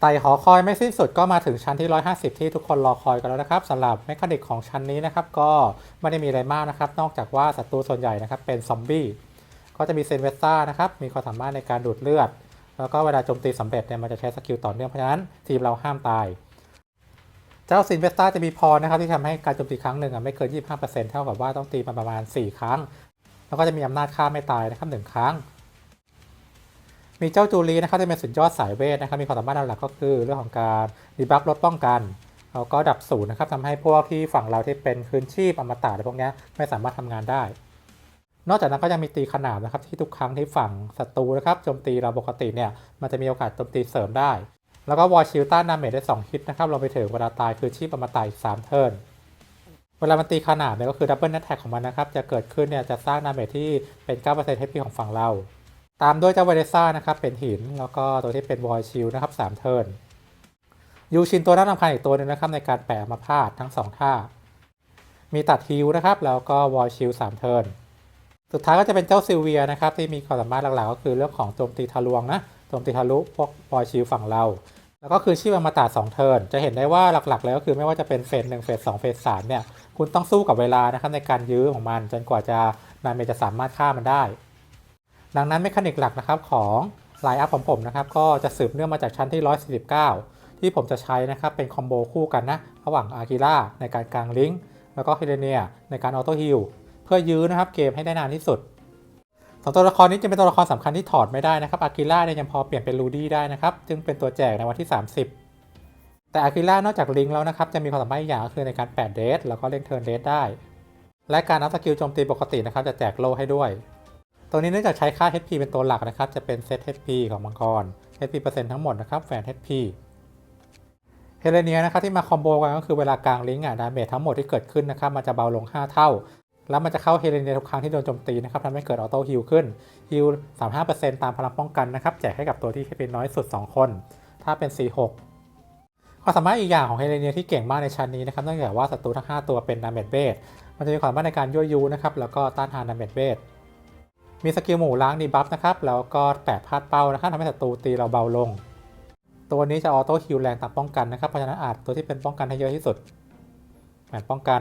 ไต่หอคอยไม่สิ้นสุดก็มาถึงชั้นที่ 150 ที่ทุกคนรอคอยกันแล้วนะครับสำหรับเมคานิกของชั้นนี้นะครับ ก็ไม่ได้มีอะไรมากนะครับ นอกจากว่าศัตรูส่วนใหญ่นะครับ เป็นซอมบี้ก็จะมีเซนเวสต้านะครับ มีความสามารถในการดูดเลือด แล้วก็เวลาโจมตีสำเร็จเนี่ยมันจะใช้สกิลต่อเนื่องเพราะฉะนั้นทีมเราห้ามตาย เจ้าซินเวสต้าจะมีพรนะครับที่ทำให้การโจมตีครั้งหนึ่งไม่เกิน 25%เท่ากับว่าต้องตีมันประมาณ 4 ครั้ง แล้วก็จะมีอำนาจฆ่าไม่ตายนะครับหนึ่งครั้ง มีเจ้าจูรีนะครับที่เป็นสุดยอดสายเวทนะครับมีความสามารถหลักก็คือเรื่องของการดีบัฟลดป้องกันแล้วก็ดับศูนย์นะครับทำให้พวกที่ฝั่งเราที่เป็นคืนชีพอมตะอะไรพวกนี้ไม่สามารถทำงานได้ นอกจากนั้นก็ยังมีตีขนาบนะครับที่ทุกครั้งที่ฝั่งศัตรูนะครับโจมตีเราปกติเนี่ยมันจะมีโอกาสโจมตีเสริมได้ แล้วก็วอลชิลต้านดาเมจได้2ฮิตนะครับรวมไปถึงเวลาตายคือชีพอมตะอีก3เทิร์นเวลามันตีขนาดเนี่ยก็คือดับเบิลนัทแท็กของมันนะครับจะเกิดขึ้นเนี่ยจะสร้างดาเมจที่เป็น9% HP ของฝั่งเรา ตามด้วยเจ้าเวเดซ่านะครับเป็นหิน แล้วก็ตัวที่เป็นวอลชิลนะครับ3เทิร์นยูชินตัวน่าสำคัญอีกตัวหนึงนะครับในการแปะมาพาดทั้ง 2 ท่า มีตัดฮิลนะครับ แล้วก็วอลชิล3เทิร์นสุดท้ายก็จะเป็นเจ้าซิลเวียนะครับที่มีความสามารถหลักๆก็คือเรื่องของโจมตีทะลวงนะโจมตีทะลุพวกบอยชิลฝั่งเรา แล้วก็คือชีพอมตะ2เทิร์นจะเห็นได้ว่าหลักๆ แล้วก็คือไม่ว่าจะเป็นเฟสหนึ่งเฟสสองเฟสสามเนี่ยคุณต้องสู้กับเวลานะครับในการยื้อของมัน จนกว่าจะนายเมจะสามารถฆ่ามันได้ ดังนั้นเมคานิกหลักนะครับของไลน์อัพของผมนะครับก็จะสืบเนื่องมาจากชั้นที่ 149 ที่ผมจะใช้นะครับเป็นคอมโบคู่กันนะระหว่างอากิล่าในการกลางลิงก์แล้วก็เฮเลเนียในการออโต้ฮิลเพื่อยื้อนะครับเกมให้ได้นานที่สุดสองตัวละครนี้จะเป็นตัวละครสำคัญที่ถอดไม่ได้นะครับอากิล่าเนี่ยยังพอเปลี่ยนเป็นลูดี้ได้นะครับซึ่งเป็นตัวแจกในวันที่ 30 แต่อากิล่านอกจากลิงก์แล้วนะครับจะมีความสามารถอีกอย่างก็คือในการแปดเดทแล้วก็เล่นเทิร์นเดทได้ และการอัพสกิลโจมตีปกตินะครับจะแจกโล่ให้ด้วย ตัวนี้เนื่องจากใช้ค่า HP เป็นตัวหลักนะครับ จะเป็นเซต HP ของมังกร HP เปอร์เซ็นต์ทั้งหมดนะครับแฝน HP เฮเลเนียนะครับที่มาคอมโบกันก็คือเวลากลางลิงก์อะดาเมจทั้งหมดที่เกิดขึ้นนะครับมันจะเบาลง 5 เท่า แล้วมันจะเข้าเฮเลเนียทุกครั้งที่โดนโจมตีนะครับทำให้เกิดออโต้ฮิลขึ้นฮิล35%ตามพลังป้องกันนะครับแจกให้กับตัวที่เป็นน้อยสุด 2 คน ถ้าเป็น C6 ความสามารถอีกอย่างของเฮเลเนียที่เก่งมากในชั้นนี้นะครับเนื่องจากว่าศัตรูทั้ง 5 ตัวเป็นดาเมจเบสมันจะมีความสามารถในการยั่วยุนะครับแล้วก็ต้านทานดาเมจเบส มีสกิลหมู่ล้างดีบัฟนะครับ แล้วก็แปะพาดเป้านะครับทำให้ศัตรูตีเราเบาลง ตัวนี้จะออโต้ฮิลแรงตามป้องกันนะครับ เพราะฉะนั้นอาจตัวที่เป็นป้องกันให้เยอะที่สุดแหวนป้องกัน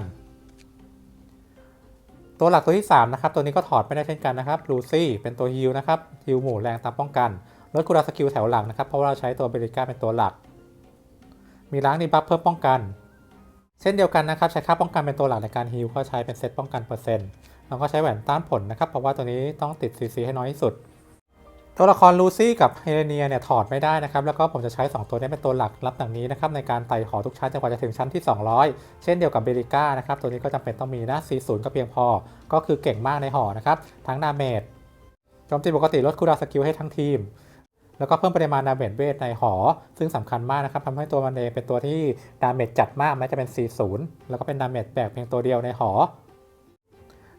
ตัวหลักตัวที่ 3 นะครับ ตัวนี้ก็ถอดไม่ได้เช่นกันนะครับลูซี่เป็นตัวฮิลนะครับฮิลหมู่แรงตามป้องกันลดคูลาสกิลแถวหลังนะครับ เพราะว่าเราใช้ตัวเบริก้าเป็นตัวหลัก มีล้างดีบัฟเพิ่มป้องกัน เช่นเดียวกันนะครับ ใช้ค่าป้องกันเป็นตัวหลักในการฮิลก็ใช้เป็นเซตป้องกันเปอร์เซ็นต์ แล้วก็ใช้แหวนต้านผลนะครับ เพราะว่าตัวนี้ต้องติดซีซีให้น้อยที่สุด ตัวละครลูซี่กับเฮเลเนียเนี่ยถอดไม่ได้นะครับ แล้วก็ผมจะใช้ 2 ตัวนี้เป็นตัวหลักรับดังนี้นะครับในการไต่หอทุกชั้นจนกว่าจะถึงชั้นที่ 200 เช่นเดียวกับเบริก้านะครับ ตัวนี้ก็จำเป็นต้องมีนะ40 ก็เพียงพอ ก็คือเก่งมากในหอนะครับ ทั้งดาเมจโจมตีปกติลดคูลดาวสกิลให้ทั้งทีมแล้วก็เพิ่มปริมาณดาเมจเวทในหอ ซึ่งสำคัญมากนะครับทำให้ตัวมันเองเป็นตัวที่ดาเมจจัดมากแม้จะเป็น 40 แล้วก็เป็นดาเมจแบกเพียงตัวเดียวในหอ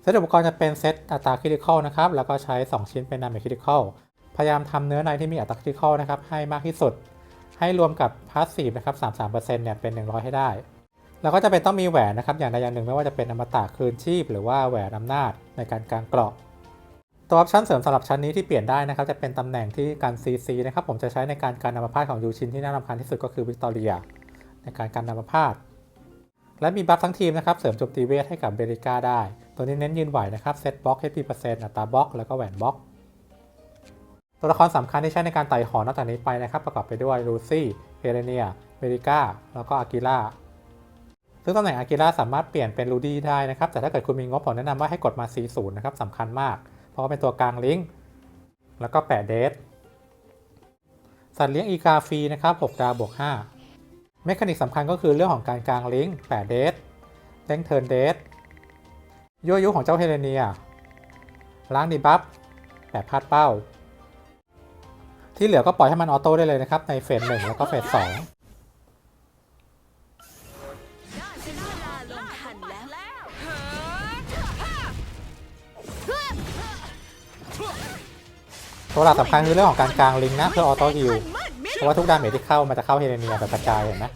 เซตอุปกรณ์จะเป็นเซตอัตราคริติคอลนะครับ แล้วก็ใช้ 2 ชิ้นเป็นดามจคริติคอลพยายามทำเนื้อในที่มีอัตราคริติคอลนะครับให้มากที่สุด ให้รวมกับพาสซีฟนะครับ 33%เนี่ยเป็น 100 ให้ได้ แล้วก็จะเป็นต้องมีแหวนนะครับ อย่างใดอย่างหนึ่งไม่ว่าจะเป็นอมตะคืนชีพ หรือว่าแหวนอำนาจในการกางเกราะตัวออปชั่นเสริมสำหรับชั้นนี้ที่เปลี่ยนได้นะครับจะเป็นตำแหน่งที่การ CC นะครับผมจะใช้ในการการนำพาดของยูชินที่น่ารำคาญที่สุดก็คือวิกตอเรียในการการนำพาดและมีบัฟทั้งทีมนะครับเสริมโจมตีเวทให้กับเบริก้าได้ ตัวนี้เน้นยืนไหวนะครับเซตบล็อก HP เปอร์เซ็นต์อัตราบล็อกแล้วก็แหวนบล็อก ตัวละครสำคัญที่ใช้ในการไต่หอนอกจากนี้ไปนะครับประกอบไปด้วยลูซี่เฮเลเนียเบริก้าแล้วก็อากิล่าซึ่งตำแหน่งอากิล่าสามารถเปลี่ยนเป็นลูดี้ได้นะครับ แต่ถ้าเกิดคุณมีงบผมแนะนำว่าให้กดมา 40 นะครับสำคัญมาก เพราะว่าเป็นตัวกลางลิงก์แล้วก็แปะเดทสัตว์เลี้ยงอีกาฟรีนะครับ 6 ดาวบวก 5 เมคานิกสำคัญก็คือเรื่องของการกลางลิงก์แปะเดทเร่งเทิร์นเดท ยั่วยุของเจ้าเฮเลเนีย ล้างดีบัฟแปะพลาดเป้า ที่เหลือก็ปล่อยให้มันออโต้ได้เลยนะครับ ในเฟสหนึ่งแล้วก็เฟสสองตัวหลักสำคัญคือเรื่องของการกลางลิงนะ เพื่อออโต้ฮิลเพราะว่าทุกดาเมจที่เข้ามันจะเข้าเฮเลเนียแบบกระจายเห็นไหม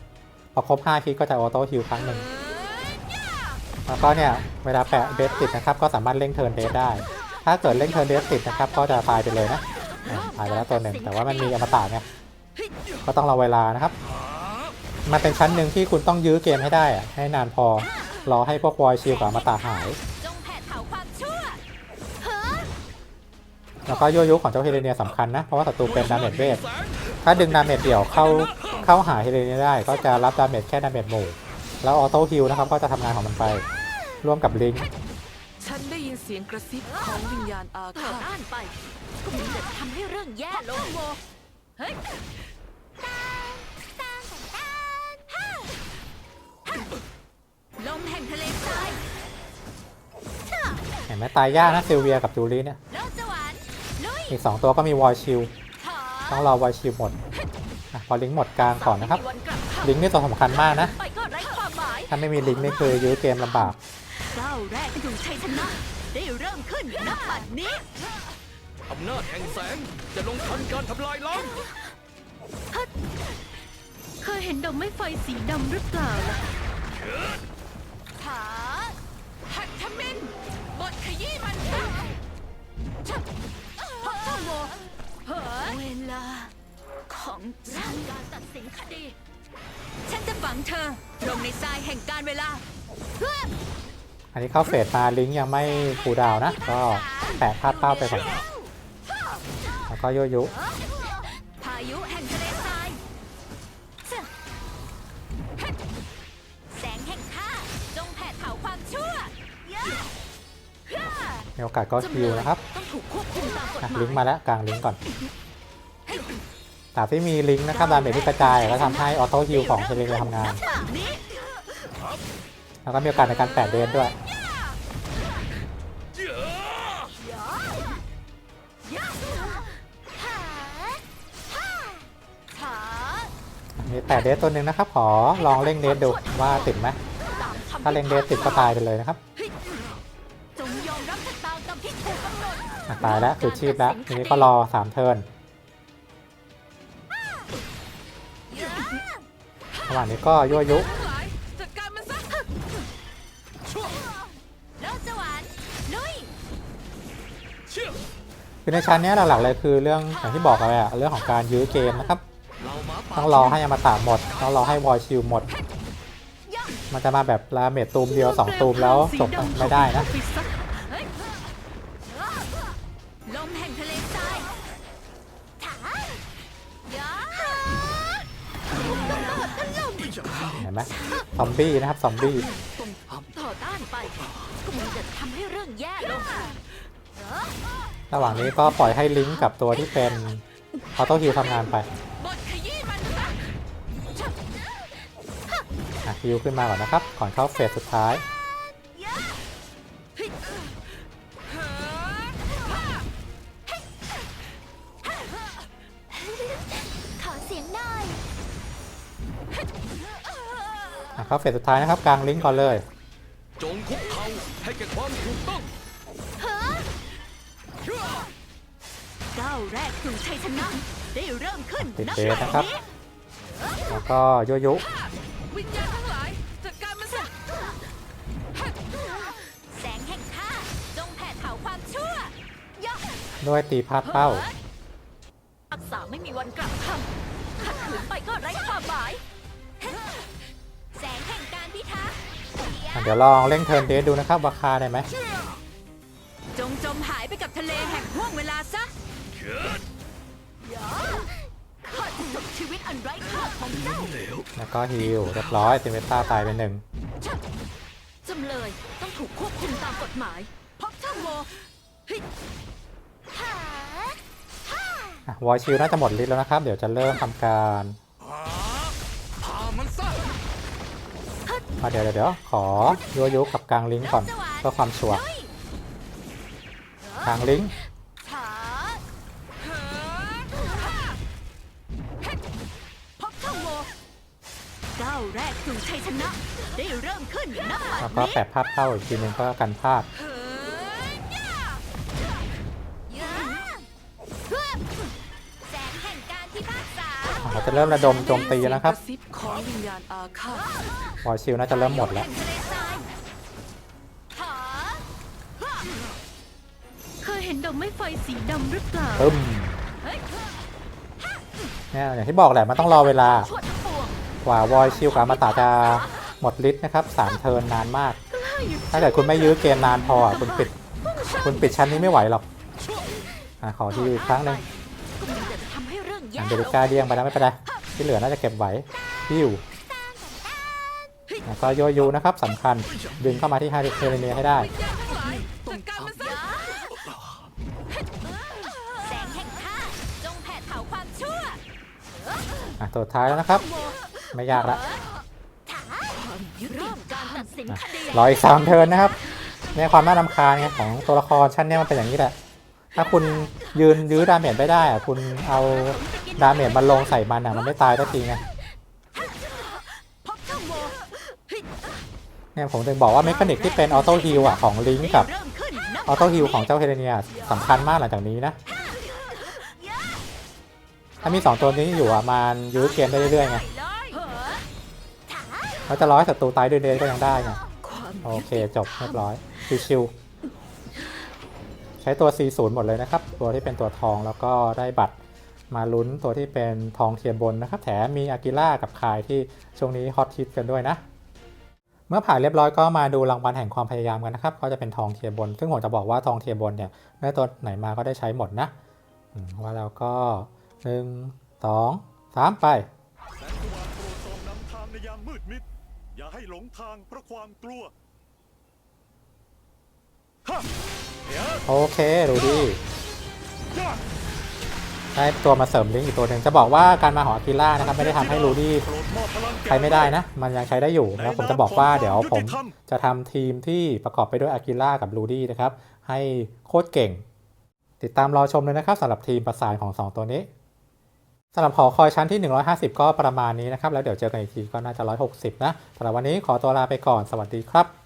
พอครบ5คลิกก็จะออโต้ฮิลครั้งหนึ่ง แล้วก็เนี่ยเวลาแปะเบสติดนะครับก็สามารถเร่งเทิร์นเดสได้ ถ้าเกิดเร่งเทิร์นเดสติดนะครับก็จะตายไปเลยนะตายไปแล้วตัวหนึ่งแต่ว่ามันมีอมตะไงก็ต้องรอเวลานะครับ มันเป็นชั้นหนึ่งที่คุณต้องยื้อเกมให้ได้ให้นานพอรอให้พวกวอยชิลกับอมตาหายแผดเผาความชั่วเฮ้อแล้วก็ยั่วยุของเจ้าเฮเลเนียสำคัญนะเพราะว่าศัตรูเป็นดาเมจเวทถ้าดึงดาเมจเดี่ยวเข้าเข้าหาเฮเลเนียได้ ก็จะรับดาเมจแค่ดาเมจหมู่ แล้วออโต้ฮิลนะครับก็จะทำงานของมันไป ร่วมกับลิงก์ฉันได้ยินเสียงกระซิบของวิญญาณอาเปิดฆาตอ่านไป ก็มีแต่ทำให้เรื่องแย่ลงโวเฮ้ยลมแห่งทะเลทรายเห็นไหมตายยากนะซิลเวียกับจูลี่เนี่ย โลกสวรรค์ลุยอีก 2 ตัวก็มีวอยชิลขอต้องรอวอยชิลหมดอะพอลิงก์หมดกลางก่อนนะครับไม่มีวันกลับคลิงก์นี่ตัวสำคัญมากนะำไป ถ้าไม่มีลิงก์นี่คือยื้อเกมลำบากก้าวแรกไปถึงชัยชนะ ได้เริ่มขึ้นนับบัดนี้อำนาจแห่งแสงจะลงทันการทำลายล้างเคยเห็นดอกไม้ไฟสีดำหรือเปล่าล่ะหาหัตถมินบทขยี้มันค่ะชับพักชั่วโมงเฮ้ยเวลาของฉันการตัดสินคดีฉัน จะฝังเธอ ลงในทรายแห่งการเวลาเพื่ออันนี้เข้าเฟสมาลิงก์ยังไม่คูลดาวน์นะ ก็แปะพาดเป้าไปก่อนแล้วก็ยั่วยุพายุแห่งทะเลทรายเจ้าแสงแห่งข้าจงแผดเผาความชั่วย่าย่ามีโอกาสก็คิวนะครับต้องถูกควบคุมตามกฎหอะมายลิงก์มาแล้วกลางลิงก์ก่อน แต่ที่มีลิงก์นะครับดาเมจที่กระจายแล้วทำให้ออโต้ฮิลของเซเลนทำงานนี้แล้วก็มีโอกาสในการแปะเดนด้วยหาหาหามีแปะเดนตัวหนึ่งนะครับ ขอลองเร่งเดนดูว่าติดไหมตามคำถ้าเร่งเดนติดก็ตายไปเลยนะครับจงยอมรับชะตากรรมที่ถูกกำหนดอะตายแล้วคือชีพแล้วทีนี้ก็รอสามเทิร์น ระหว่างนี้ก็ยั่วยุทั้งหลายจัดการมันซะโลกสวรรค์ลุยเชื่อคือในชั้นนี้หลักๆเลยคือเรื่องอย่างที่บอกไปอะเรื่องของการยื้อเกมนะครับ ต้องรอให้อมตะหมด ต้องรอให้วอยชิลหมด มันจะมาแบบลาเมจตูมเดียวสองตูมแล้วจบไม่ได้นะ ไหมซอมบี้นะครับซอมบี้ต่อต้านไปก็มีแต่ทำให้เรื่องแย่ลงระหว่างนี้ก็ปล่อยให้ลิงก์กับตัวที่เป็นออโต้ฮิลทำงานไปบทขยี้มันซะอะฮิลขึ้นมาก่อนนะครับ ก่อนเข้าเฟสสุดท้าย เข้าเฟสสุดท้ายนะครับกลางลิงก์ก่อนเลย จงคุกเข่าให้แก่ความถูกต้องก้าวแรกสู่ชัยชนะได้เริ่มขึ้นติดนับเบสแต่นะครับนี้แล้วก็ยั่วยุวิญญาณทั้งหลายจัดการมันซะแสงแห่งข้าจงแผดเผาความชั่วย่าด้วยตีพาดเป้ารักษาไม่มีวันกลับคำขัดขืนไปก็ไร้ความหมายแสงแห่งการพิทักษ์อะเดี๋ยวลองเร่งเทิร์นเดทดูนะครับว่าคาได้ไหมจงจมหายไปกับทะเลแห่งห่วงเวลาซะข้าจะจบชีวิตอันไร้ค่าของเจ้าแล้วก็ฮิลเรียบร้อยเซเวต้าตายไปหนึ่งจำเลยต้องถูกควบคุมตามกฎหมายพบช่องโหว่เฮ้ยหาฮ่าอะวอยชิลน่าจะหมดฤทธิ์แล้วนะครับ เดี๋ยวจะเริ่มทำการ เดี๋ยวเดี๋ยวขอโยโย่กับกลางลิงก่อนเพื่อความชัวร์ลุยกลางลิงก์หาพบช่องโหว่ก้าวแรกสู่ชัยชนะ ได้เริ่มขึ้นนับบัดแล้วก็แปะภาพเป้าอีกทีนึงก็กันภาพ จะเริ่มระดมโจมตีแล้วนะครับกระซิบของวิญญาณอาฆาตวอยชิลน่าจะเริ่มหมดแล้วแห่งทะเลทรายหาเคยเห็นดอกไม้ไฟสีดำหรือเปล่าตึ้มเฮ้ยเนี่ยอย่างที่บอกแหละมันต้องรอเวลาชั่วทั้งปวงกว่าวอยชิลกับอมาตาจะหมดฤทธิ์นะครับสามเทิร์นนานมาก ถ้าเกิดคุณไม่ยื้อเกมนานพออะคุณปิด คุณปิดชั้นนี้ไม่ไหวหรอกอะขอที่อีกครั้งหนึ่งก็มีแต่จะทำ ให้เรื่องแย่อันเดลิก้าเดียงไปแล้วไม่เป็นไรที่เหลือน่าจะเก็บไหวฮิวแล้วก็โยยูนะครับสำคัญดึงเข้ามาที่ฮาริเทเรเนียให้ได้วิญญาณทั้งหลายจัดการมันซะแสงแห่งข้าจงแผดเผาความชั่วอะตัวท้ายแล้วนะครับ ไม่ยากละยุติการตัดสินคดีรออีกสามเทิร์นนะครับเนี่ยความน่ารำคาญไงของตัวละครชั้นเนี้มันเป็นอย่างนี้แหละ ถ้าคุณยืนยื้อดาเมจไม่ได้อะคุณเอาดาเมจมาลงใส่มันอะมันไม่ตายสักทีไงพบช่องโหว่เนี่ยผมถึงบอกว่าเมคานิกที่เป็นออโต้ฮิลอะของลิงกับออโต้ฮิลของเจ้าเฮเลเนียสำคัญมากหลังจากนี้นะ ถ้ามี 2 ตัวนี้อยู่อะมันยื้อเกมได้เรื่อยๆไงเลยเหราจะร้อยศัตรูตายด้วยเดย์ก็ยังได้ไงโอเคจบเรียบร้อยชิวๆ ใช้ตัว40หมดเลยนะครับ ตัวที่เป็นตัวทองแล้วก็ได้บัตรมาลุ้นตัวที่เป็นทองเทียมบนนะครับ แถมมีอากิล่ากับคายที่ช่วงนี้ฮอตฮิตกันด้วยนะ เมื่อผ่านเรียบร้อยก็มาดูรางวัลแห่งความพยายามกันนะครับ ก็จะเป็นทองเทียมบน ซึ่งผมจะบอกว่าทองเทียมบนเนี่ยได้ตัวไหนมาก็ได้ใช้หมดนะว่าแล้วก็หนึ่งสองสามไปแสงสว่างโปรดส่องนำทางในยามมืดมิด อย่าให้หลงทางเพราะความกลัว โอเค ดูดี้ได้ตัวมาเสริมลิงอีกตัวหนึ่งจะบอกว่าการมาของอากิล่านะครับไม่ได้ทำให้รูดี้ใช้ไม่ได้นะ มันยังใช้ได้อยู่แล้วผมจะบอกว่าเดี๋ยวผมจะทำทีมที่ประกอบไปด้วยอากิล่ากับรูดี้นะครับ ให้โคตรเก่ง ติดตามรอชมเลยนะครับสำหรับทีมประสานของ 2 ตัวนี้สำหรับหอคอยชั้นที่ 150 ก็ประมาณนี้นะครับ แล้วเดี๋ยวเจอกันอีกทีก็น่าจะ 160 นะสำหรับวันนี้ขอตัวลาไปก่อนสวัสดีครับ